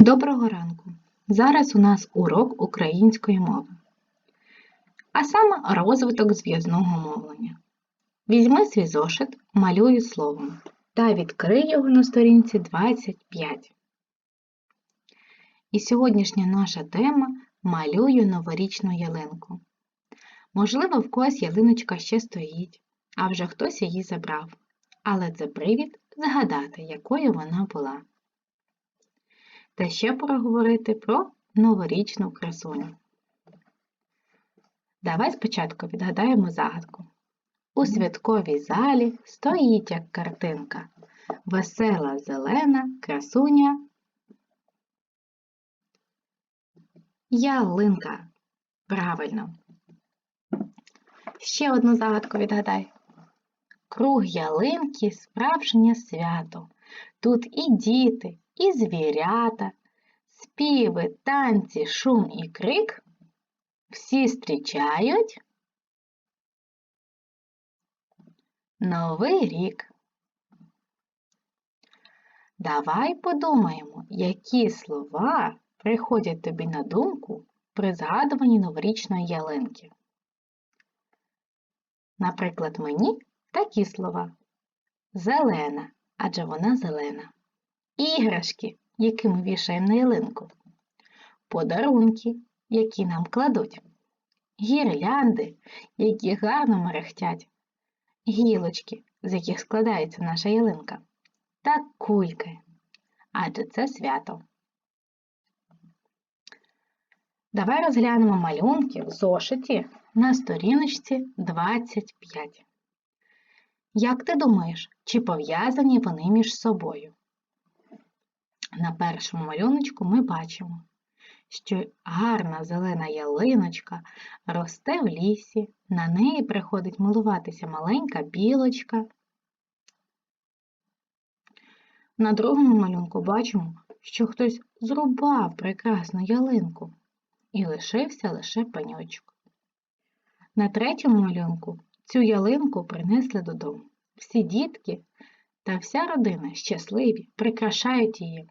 Доброго ранку! Зараз у нас урок української мови, а саме розвиток зв'язного мовлення. Візьми свій зошит, малюй словом та відкрий його на сторінці 25. І сьогоднішня наша тема малюю новорічну ялинку. Можливо, в когось ялиночка ще стоїть, а вже хтось її забрав. Але це привід згадати, якою вона була та ще проговорити про новорічну красуню. Давай спочатку відгадаємо загадку. У святковій залі стоїть як картинка. Весела зелена красуня. Ялинка. Правильно. Ще одну загадку відгадай. Круг ялинки справжнє свято. Тут і діти, і звірята, співи, танці, шум і крик всі зустрічають Новий рік. Давай подумаємо, які слова приходять тобі на думку при згадуванні новорічної ялинки. Наприклад, мені такі слова. Зелена, адже вона зелена іграшки, які ми вішаємо на ялинку, подарунки, які нам кладуть, гірлянди, які гарно мерехтять, гілочки, з яких складається наша ялинка, та кульки, адже це свято. Давай розглянемо малюнки в зошиті на сторіночці 25. Як ти думаєш, чи пов'язані вони між собою? На першому малюночку ми бачимо, що гарна зелена ялиночка росте в лісі, на неї приходить милуватися маленька білочка. На другому малюнку бачимо, що хтось зрубав прекрасну ялинку і лишився лише паньочок. На третьому малюнку цю ялинку принесли додому. Всі дітки та вся родина щасливі, прикрашають її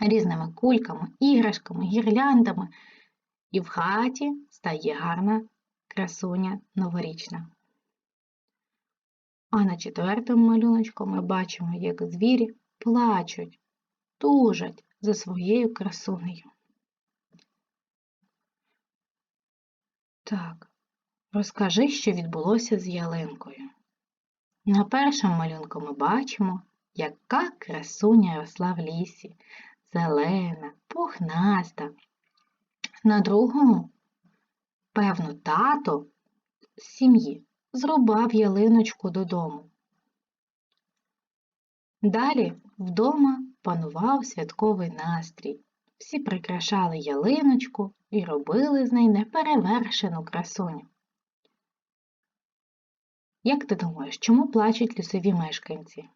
різними кульками, іграшками, гірляндами, і в хаті стає гарна красуня новорічна. А на четвертому малюночку ми бачимо, як звірі плачуть, тужать за своєю красунею. Так, розкажи, що відбулося з ялинкою. На першому малюнку ми бачимо, яка красуня росла в лісі, зелена, пухнаста. На другому, певно, тато з сім'ї зрубав ялиночку додому. Далі вдома панував святковий настрій. Всі прикрашали ялиночку і робили з неї неперевершену красуню. Як ти думаєш, чому плачуть лісові мешканці?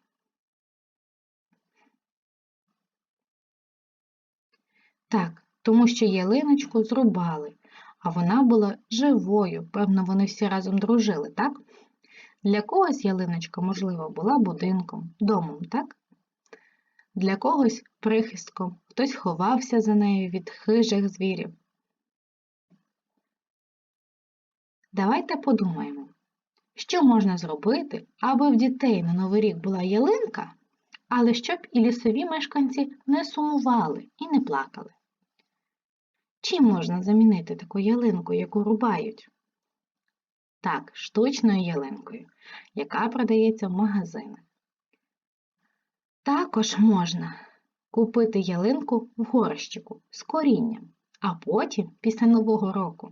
Так, тому що ялиночку зрубали, а вона була живою, певно, вони всі разом дружили, так? Для когось ялиночка, можливо, була будинком, домом, так? Для когось прихистком, хтось ховався за нею від хижих звірів. Давайте подумаємо, що можна зробити, аби в дітей на Новий рік була ялинка, але щоб і лісові мешканці не сумували і не плакали. Чим можна замінити таку ялинку, яку рубають? Так, штучною ялинкою, яка продається в магазинах. Також можна купити ялинку в горщику з корінням, а потім, після Нового року,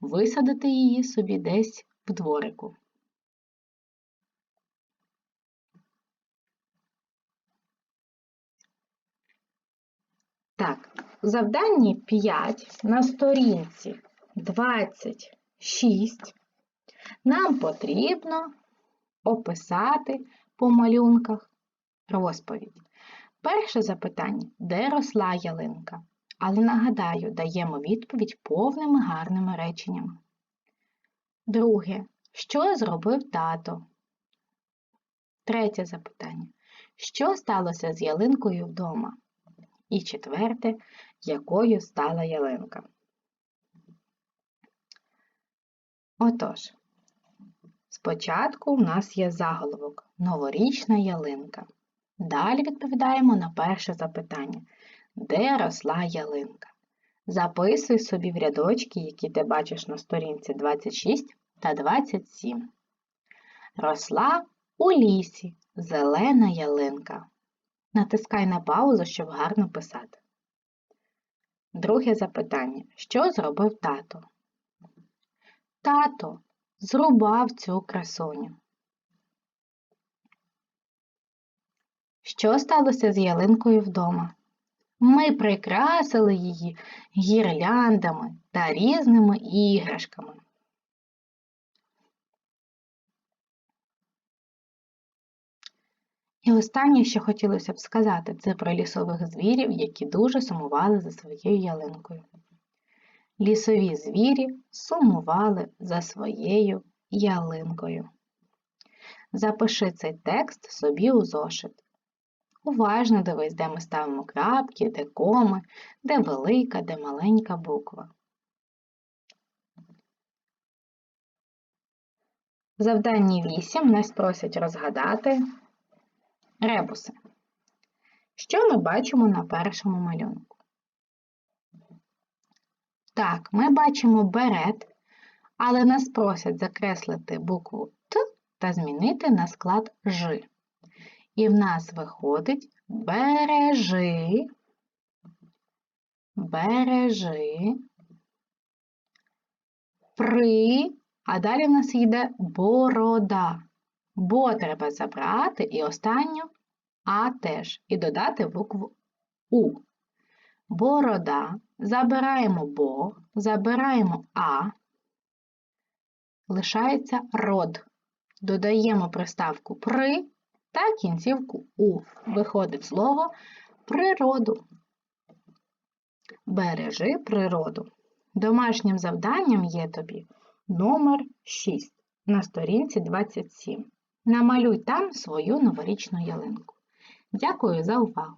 висадити її собі десь в дворику. Завданні 5 на сторінці 26 нам потрібно описати по малюнках розповідь. Перше запитання де росла ялинка? Але нагадаю, даємо відповідь повними гарними реченнями. Друге, що зробив тато? Третє запитання. Що сталося з ялинкою вдома? І четверте, якою стала ялинка. Отож, спочатку у нас є заголовок Новорічна ялинка. Далі відповідаємо на перше запитання. Де росла ялинка? Записуй собі в рядочки, які ти бачиш на сторінці 26 та 27. Росла у лісі зелена ялинка. Натискай на паузу, щоб гарно писати. Друге запитання. Що зробив тато? Тато зрубав цю красуню. Що сталося з ялинкою вдома? Ми прикрасили її гірляндами та різними іграшками. І останнє, що хотілося б сказати, це про лісових звірів, які дуже сумували за своєю ялинкою. Лісові звірі сумували за своєю ялинкою. Запиши цей текст собі у зошит. Уважно дивись, де ми ставимо крапки, де коми, де велика, де маленька буква. В завданні 8 нас просять розгадати ребуси. Що ми бачимо на першому малюнку? Так, ми бачимо берет, але нас просять закреслити букву Т та змінити на склад Ж. І в нас виходить бережи, бережи, при, а далі в нас йде борода. Бо треба забрати і останню А теж, і додати букву У. Борода. Забираємо бо, забираємо А, лишається род. Додаємо приставку при та кінцівку У. Виходить слово природу. Бережи природу. Домашнім завданням є тобі номер 6 на сторінці 27. Намалюй там свою новорічну ялинку. Дякую за увагу!